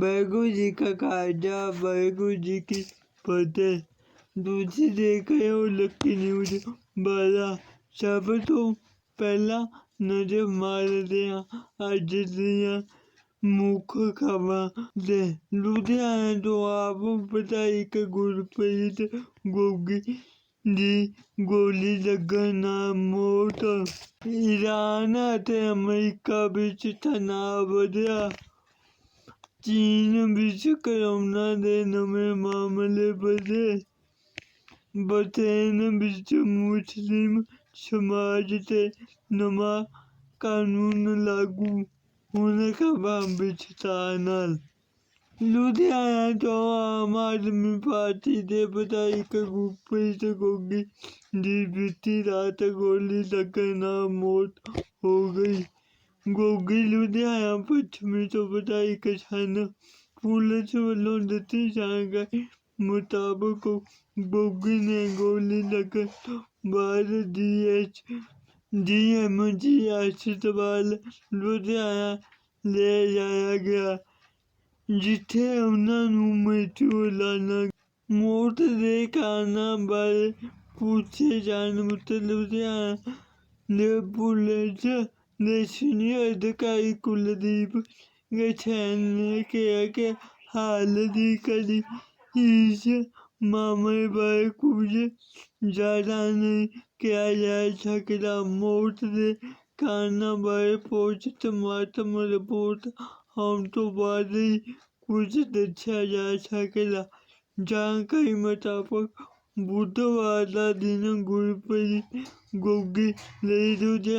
واحر جی کا خارجہ واحر جی کی فتح دوسری دیکھ رہے ہو لکی نیوز بارہ سب تو پہلا نظر مار ماردہ اج دبر تو آپ پتہ ایک گرپریت گوگی جی گولی لگا موت ایران امریکہ بچ تناؤ بدیا چین چینونا دے نئے معاملے بجے بٹے مسلم سماج تے نواں قانون لاگو ہونے کا لدھیانہ تو آم آدمی پارٹی دے کے بدھائک گوپریت گوگی کی جی بیتی رات گولی لگنا نہ موت ہو گئی گوگی لدیا پچھمی تو بھائی کے سن پولیس وی مطابق گوگی نے گولی لگ بھگ دی ایچ ڈی ایم جی آشتواد لے جایا گیا جی انہوں میٹنگ موت کے کارن بارے پوچھے جان مطلب لے پولیس سیئر ادکاری کلدیپ گین نے کہا کہ حال کی کڑی اس معاملے بارے کچھ زیادہ نہیں بارے پوچھ تو متم رپورٹ آن تو بعد ہی کچھ دیکھا جا سکے گا جانکاری مطابق بدھوار کا دن گرپریت گوگی روزہ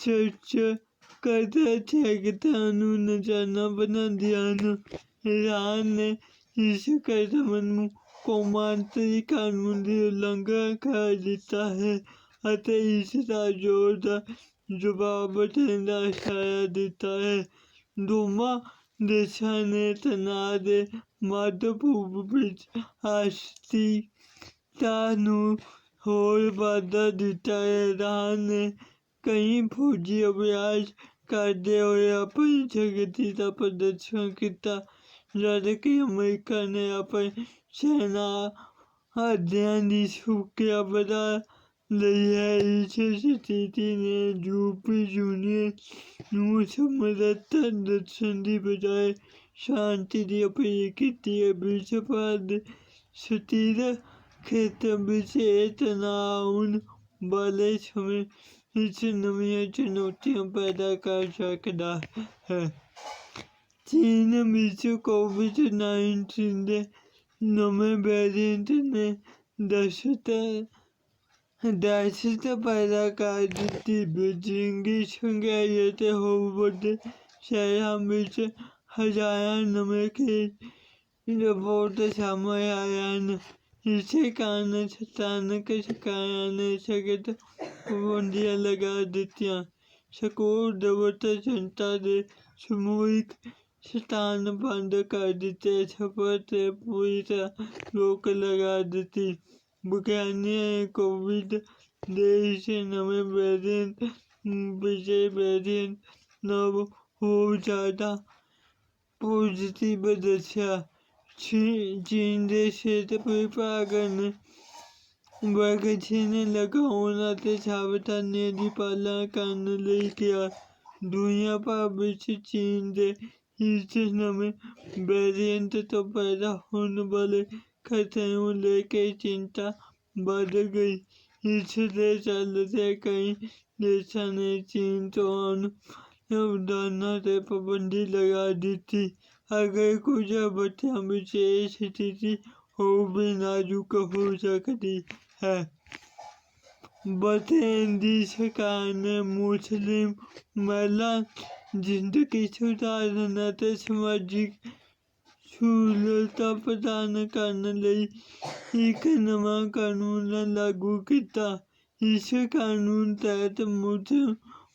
چرچ کر بنادیان ایران نے اس قدم قریب قانون کی انکھا کر دِس کا جواب دشاعت دیتا ہے دونوں دیشوں نے تنا کے مد پور آسکتا ہو وا دن کئی فوجی ابیاس کرتے ہوئے اپنی جگتی کا پردرس جبکہ امریکہ نے اپنی سینا ہردان کی سکیا بڑھا لی ہے اس ستھی نے یو پی یونیشن کی بجائے شانتی اپیل کی ستر खेत विशेष न ਬਲੇ ਵਾਲੇ ਸਮੇਂ ਵਿੱਚ ਨਵੀਆਂ ਚੁਣੌਤੀਆਂ ਪੈਦਾ ਕਰ ਸਕਦਾ ਹੈ ਚੀਨ ਵਿੱਚ ਕੋਵਿਡ 19 ਦੇ ਨਵੇਂ ਵੇਰੀਐਂਟ ਨੇ ਦਹਿਸ਼ਤ ਦਹਿਸ਼ਤ ਪੈਦਾ ਕਰ ਦਿੱਤੀ ਬੀਜਿੰਗ ਸ਼ੰਘਾਈ ਅਤੇ ਹੋਵਰਡ ਦੇ ਸ਼ਹਿਰਾਂ ਵਿੱਚ ਹਜ਼ਾਰਾਂ ਨਵੇਂ ਕੇਸ ਰਿਪੋਰਟ ਸਾਹਮਣੇ ਆਏ ਹਨ اسی کار ستانک شکایا نے شکت پابندیاں لگا دی جنتا کے سموہ ستھان بند کر دیتے سفر پوری روک لگا دیگ کو نیریئنٹ بجے ویریئنٹ نا پوزیٹو دسیا چی لگا کے تے وباگی لگاؤ پالا کان کرنے کیا دنیا بھاگ نئے ویریئنٹ تو پیدا ہونے والے خطروں لے کے چنتا بڑھ گئی اس لیے چلتے کئی دیسوں نے چین تو آن سے پابندی لگا دی अगर कुछ ਬੱਚਾ ਵਿਸ਼ੇਸ਼ ਸਥਿਤੀ ਵੀ ਨਾਜ਼ੁਕ ਹੋ ਸਕਦੀ है ब्रिटेन ਦੀ ਸਰਕਾਰ ਨੇ ਮੁਸਲਿਮ ਮਹਿਲਾ ਜ਼ਿੰਦਗੀ ਸੁਧਾਰਨ ਅਤੇ ਸਮਾਜਿਕ ਸਹੂਲਤਾਂ ਪ੍ਰਦਾਨ ਕਰਨ ਲਈ ਇੱਕ ਨਵਾਂ ਕਾਨੂੰਨ ਲਾਗੂ ਕੀਤਾ ਇਸ ਕਾਨੂੰਨ ਤਹਿਤ ਮੁਸਲਿਮ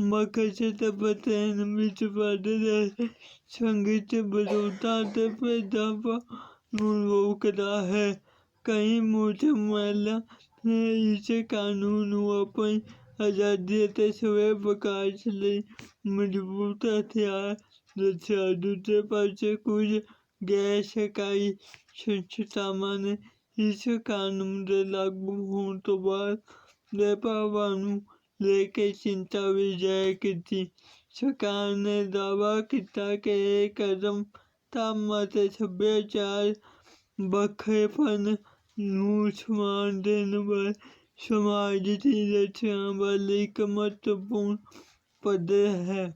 मखाच्या पत्यांची पाने संगीत, विद्वता ਤੇ ਭੇਦਾਂ ਨੂੰ ਰੋਕਦਾ ਹੈ। ਕਈ ਮੁਸਲਮਾਨਾਂ ਨੇ ਇਸ ਕਾਨੂੰਨ ਨੂੰ ਆਪਣੀ ਆਜ਼ਾਦੀ ਤੇ ਸਵੈ-ਪ੍ਰਕਾਸ਼ ਲਈ ਮਜ਼ਬੂਤ ਹਥਿਆਰ ਦੱਸਿਆ। ਦੂਜੇ ਪਾਸੇ ਕੁਝ ਗੈਰ ਸ਼ਕਾਈ ਸੰਸਥਾਵਾਂ ਨੇ ਇਸ ਕਾਨੂੰਨ ਦੇ ਲਾਗੂ ਹੋਣ ਤੋਂ ਬਾਅਦ ਦੇ ਪ੍ਰਭਾਵਾਂ ਨੂੰ लेकर चिंता भी जाहिर ਕੀਤੀ ਸਰਕਾਰ ਨੇ ਦਾਅਵਾ ਕੀਤਾ ਕਿ ਇਹ ਕਦਮ ਧਰਮ ਅਤੇ ਸੱਭਿਆਚਾਰ ਵੱਖਰੇਪਨ ਨੂੰ ਸਮਾਨ ਦੇਣ ਵਾਲੇ ਸਮਾਜ ਦੀ ਰਚਨਾ ਵੱਲ ਇੱਕ ਮਹੱਤਵਪੂਰਨ ਪੱਧਰ ਹੈ